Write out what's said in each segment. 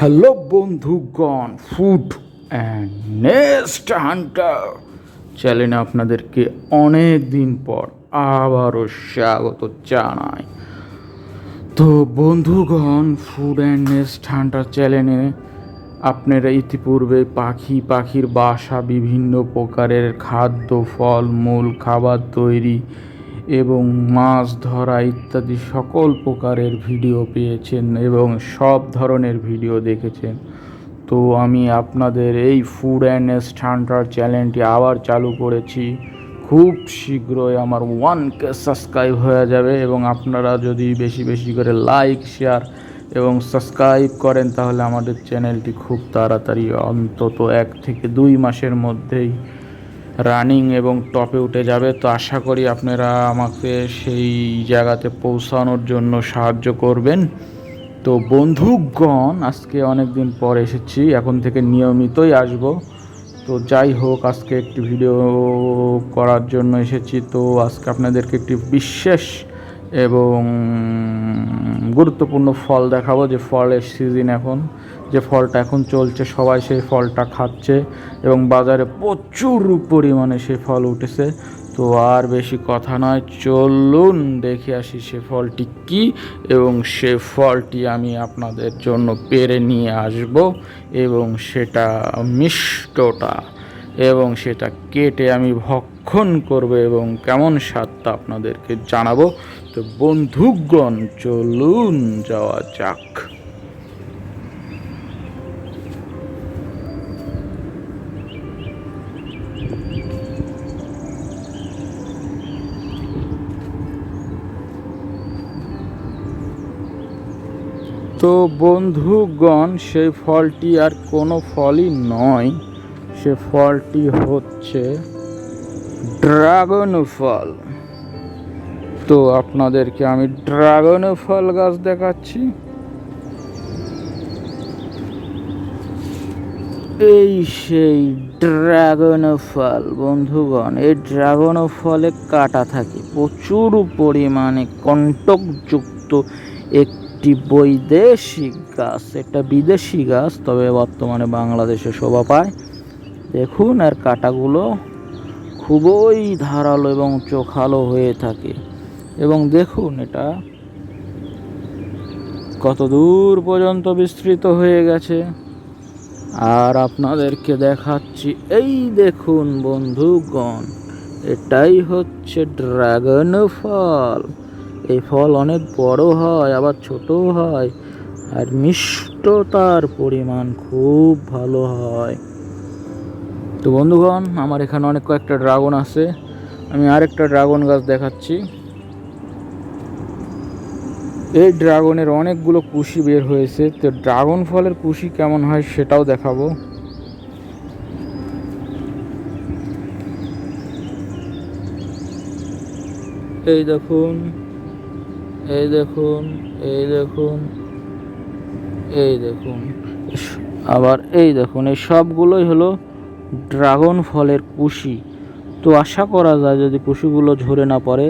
Hello বন্ধুগণ food and next Hunter চ্যানেলে আপনাদেরকে অনেক দিন পর আবারও স্বাগত জানাই। তো বন্ধুগণ ফুড অ্যান্ড নেক্সট হান্টার চ্যানেলে আপনারা ইতিপূর্বে পাখি, পাখির বাসা বিভিন্ন প্রকারের খাদ্য, ফল, মূল খাবার তৈরি এবং মাছ ধরা ইত্যাদি সকল প্রকারের ভিডিও পেয়েছেন এবং সব ধরনের ভিডিও দেখেছেন। তো আমি আপনাদের এই ফুড অ্যান্ড স্ট্যান্ডার্ড চ্যানেলটি আবার চালু করেছি। খুব শীঘ্রই আমার ওয়ান কে সাবস্ক্রাইব হয়ে যাবে এবং আপনারা যদি বেশি বেশি করে লাইক শেয়ার এবং সাবস্ক্রাইব করেন তাহলে আমাদের চ্যানেলটি খুব তাড়াতাড়ি অন্তত এক থেকে দুই মাসের মধ্যেই রানিং এবং টপে উঠে যাবে। তো আশা করি আপনারা আমাকে সেই জায়গাতে পৌঁছানোর জন্য সাহায্য করবেন। তো বন্ধুগণ, আজকে অনেক দিন পর এসেছি, এখন থেকে নিয়মিতই আসব। তো যাই হোক, আজকে একটি ভিডিও করার জন্য এসেছি। তো আজকে আপনাদেরকে একটি বিশেষ এবং গুরুত্বপূর্ণ ফল দেখাবো। যে ফলের সিজন এখন যে ফলটা এখন চলছে, সবাই সেই ফলটা খাচ্ছে এবং বাজারে প্রচুর পরিমাণে সে ফল উঠেছে। তো আর বেশি কথা নয়, চলুন দেখে আসি সে ফলটি কি এবং সে ফলটি আমি আপনাদের জন্য পেরে নিয়ে আসব এবং সেটা মিষ্টটা এবং সেটা কেটে আমি ভক্ষণ করব এবং কেমন স্বাদটা আপনাদেরকে জানাব। তো বন্ধুগণ, চলুন যাওয়া যাক তো বন্ধুগণ সেই ফলটি আর কোনো ফলই নয়। সে ফলটি হচ্ছে ড্রাগন ফল তো আপনাদেরকে আমি ড্রাগন ফল গাছ দেখাচ্ছি। এই সেই ড্রাগন ফল বন্ধুগণ, এই ড্রাগন ফলে কাটা থাকে। প্রচুর পরিমাণে কণ্টকযুক্ত একটি বৈদেশিক গাছ এটা বিদেশি গাছ, তবে বর্তমানে বাংলাদেশে শোভা পায়। দেখুন আর কাটাগুলো খুবই ধারালো এবং চোখালো হয়ে থাকে। এবং দেখুন, এটা কত দূর পর্যন্ত বিস্তৃত হয়ে গেছে। আর আপনাদেরকে দেখাচ্ছি, এই দেখুন বন্ধুগণ, এটাই হচ্ছে ড্রাগন ফল। এই ফল অনেক বড় হয়, আবার ছোটও হয়, আর মিষ্টতার পরিমাণ খুব ভালো হয়। তো বন্ধুগণ, আমার এখানে অনেক কয়েকটা ড্রাগন আছে। আমি আরেকটা ড্রাগন গাছ দেখাচ্ছি। এই ড্রাগনের অনেকগুলো কুশি বের হয়েছে। তো ড্রাগন ফলের কুশি কেমন হয় সেটাও দেখাবো। এই দেখুন এই দেখুন এই দেখুন এই দেখুন। আবার এই দেখুন, এই সবগুলোই হলো ড্রাগন ফলের কুশি। তো আশা করা যায় যদি কুশিগুলো ঝরে না পড়ে,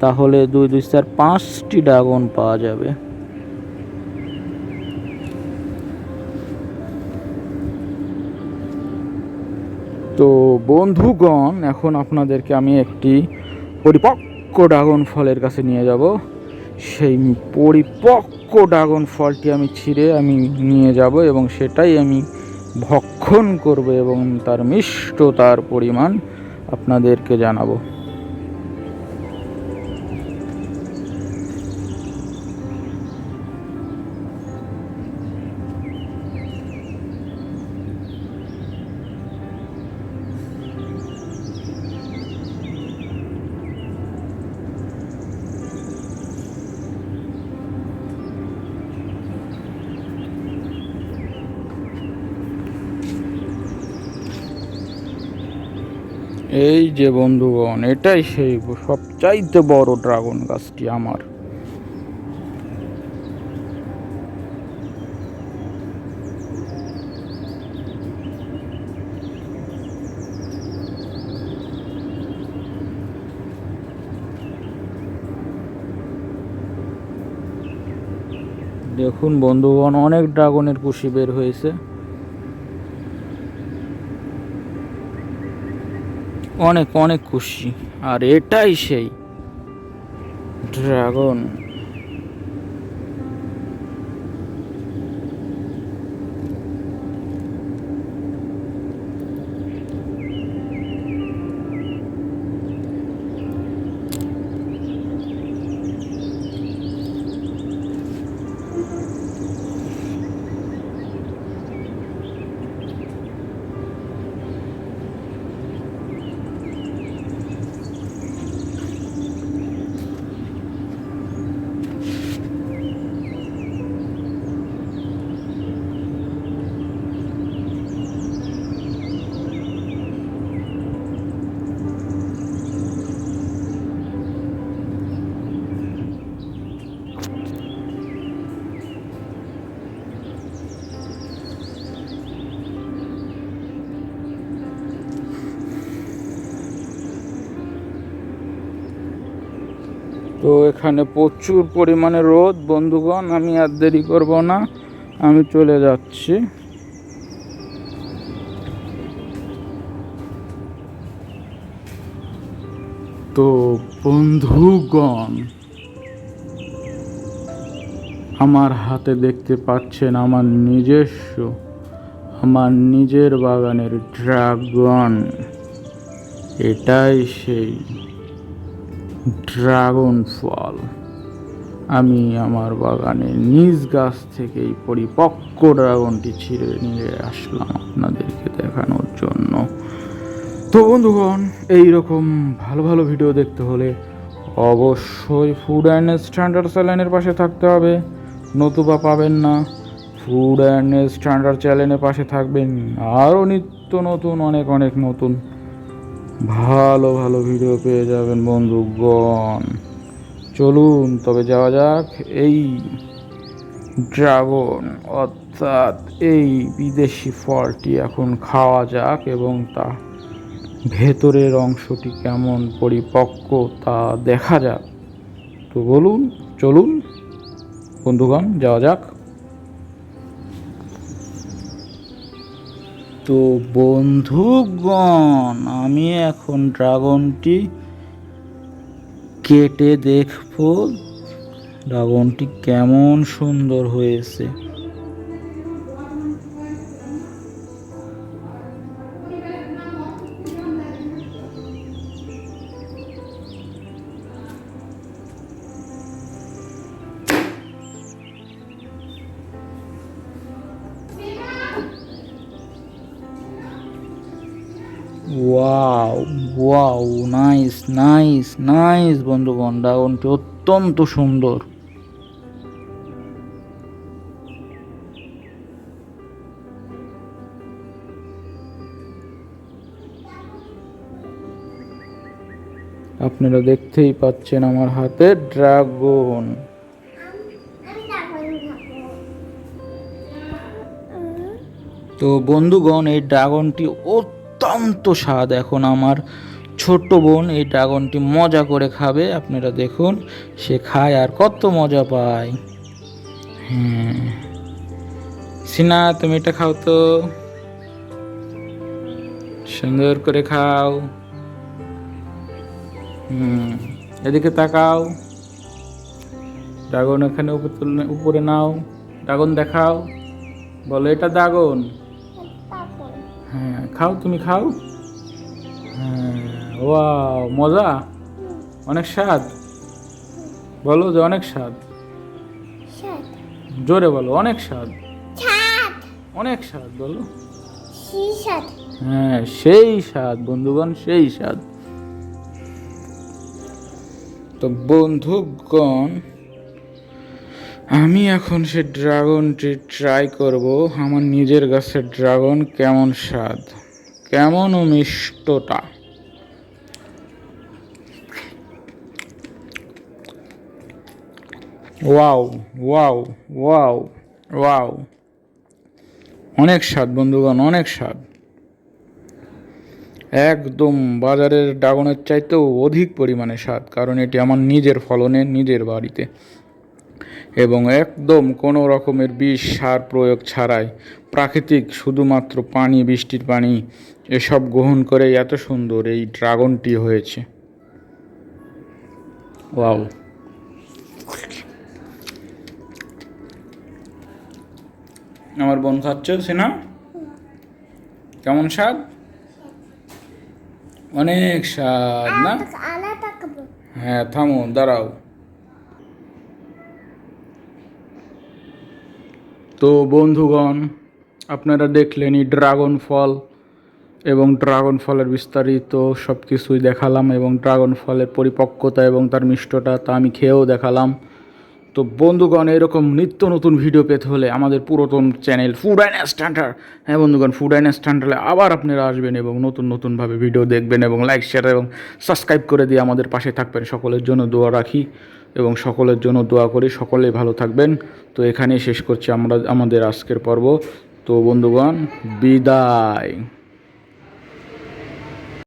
তাহলে দুই দুই, চার, পাঁচটি ড্রাগন পাওয়া যাবে। তো বন্ধুগণ, এখন আপনাদেরকে আমি একটি পরিপক্ক ড্রাগন ফলের কাছে নিয়ে যাব। সেই পরিপক্ক ড্রাগন ফলটি আমি ছিঁড়ে আমি নিয়ে যাব এবং সেটাই আমি ভক্ষণ করব এবং তার মিষ্টতার পরিমাণ আপনাদেরকে জানাব। এই যে বন্ধুগণ, এটাই সেই সবচাইতে বড় ড্রাগন গাছটি আমার। দেখুন বন্ধুগণ, অনেক ড্রাগনের কুশি বের হয়েছে। অনেক অনেক খুশি। আর এটাই সেই। ড্রাগন তো এখানে প্রচুর পরিমাণে রোদ। বন্ধুগণ, আমি আর দেরি করব না। আমি চলে যাচ্ছি। তো বন্ধুগণ, আমার হাতে দেখতে পাচ্ছেন আমার নিজস্ব, আমার নিজের বাগানের ড্রাগন। এটাই সেই ড্রাগন ফল আমি আমার বাগানে নিজ গাছ থেকেই পরিপক্ক ড্রাগনটি ছিঁড়ে নিয়ে আসলাম আপনাদেরকে দেখানোর জন্য। তো বন্ধুগণ, এইরকম ভালো ভালো ভিডিও দেখতে হলে অবশ্যই ফুড অ্যান্ড স্ট্যান্ডার্ড চ্যানেলের পাশে থাকতে হবে। নতুবা পাবেন না ফুড অ্যান্ড স্ট্যান্ডার্ড চ্যানেলের পাশে থাকবেন। আরও নিত্য নতুন, অনেক অনেক নতুন ভালো ভালো ভিডিও পেয়ে যাবেন বন্ধুগণ। চলুন, তবে যাওয়া যাক এই ড্রাগন অর্থাৎ এই বিদেশি ফলটি এখন খাওয়া যাক এবং তা ভেতরের অংশটি কেমন পরিপক্ক তা দেখা যাক। তো বলুন, চলুন, বন্ধুগণ, যাওয়া যাক। তো বন্ধুগণ আমি এখন ড্রাগনটি কেটে দেখব। ড্রাগনটি কেমন সুন্দর হয়েছে। Wow wow nice nice nice বন্ধুগণ ড্রাগনটি অত্যন্ত সুন্দর। আপনারা দেখতেই পাচ্ছেন আমার হাতে ড্রাগন। তো বন্ধুগণ, এই ড্রাগনটি অত্যন্ত স্বাদ এখন আমার। ছোট্ট বোন এই ড্রাগনটি মজা করে খাবে, আপনারা দেখুন, সে খায় আর কত মজা পায়। হ্যাঁ। সিনা, তুমি এটা খাও তো। সুন্দর করে খাও। হুম, এদিকে তাকাও। ড্রাগন এখানে উপরে নাও। ড্রাগন দেখাও। বলো, এটা ড্রাগন? হ্যাঁ খাও তুমি খাও? হ্যাঁ ওয়াও মজা? অনেক স্বাদ? বলো যে অনেক স্বাদ। জোরে বলো অনেক স্বাদ। অনেক স্বাদ বলো। হ্যাঁ সেই স্বাদ বন্ধুগণ সেই স্বাদ। তো বন্ধুগণ আমি এখন সে ড্রাগনটি ট্রাই করব, আমার নিজের গাছের ড্রাগন কেমন স্বাদ? কেমন ও মিষ্টতা? Wow wow wow wow. অনেক স্বাদ বন্ধুগণ, অনেক স্বাদ। একদম বাজারের ড্রাগনের চাইতেও অধিক পরিমাণে স্বাদ, কারণ এটি আমার নিজের ফলনের নিজের বাড়িতে। এবং একদম কোনো রকমের বিষ সার প্রয়োগ ছাড়াই প্রাকৃতিক শুধুমাত্র পানি বৃষ্টির পানি এসব গ্রহণ করে এত সুন্দর এই ড্রাগনটি হয়েছে। ওয়াও। আমার বোন খাচ্ছে সিনা? কেমন স্বাদ? অনেক স্বাদ না? হ্যাঁ থামো দাঁড়াও। তো বন্ধুগণ, আপনারা দেখলেনই ড্রাগন ফল এবং ড্রাগন ফলের বিস্তারিত সব কিছুই দেখালাম এবং ড্রাগন ফলের পরিপক্কতা এবং তার মিষ্টটা তা আমি খেয়েও দেখালাম। তো বন্ধুগণ, এরকম নিত্য নতুন ভিডিও পেতে হলে আমাদের পুরাতন চ্যানেল ফুড অ্যান্ড স্ট্যান্ডার্ড হ্যাঁ বন্ধুগণ ফুড অ্যান্ড স্ট্যান্ডার্ডে আবার আপনারা আসবেন এবং নতুন নতুনভাবে ভিডিও দেখবেন এবং লাইক শেয়ার এবং সাবস্ক্রাইব করে দিয়ে আমাদের পাশে থাকবেন। সকলের জন্য দোয়া রাখি। এবং সকলের জন্য দোয়া করি, সকলেই ভালো থাকবেন। তো এখানেই শেষ করছি আমরা, আমাদের আজকের পর্ব। তো বন্ধুগণ, বিদায়।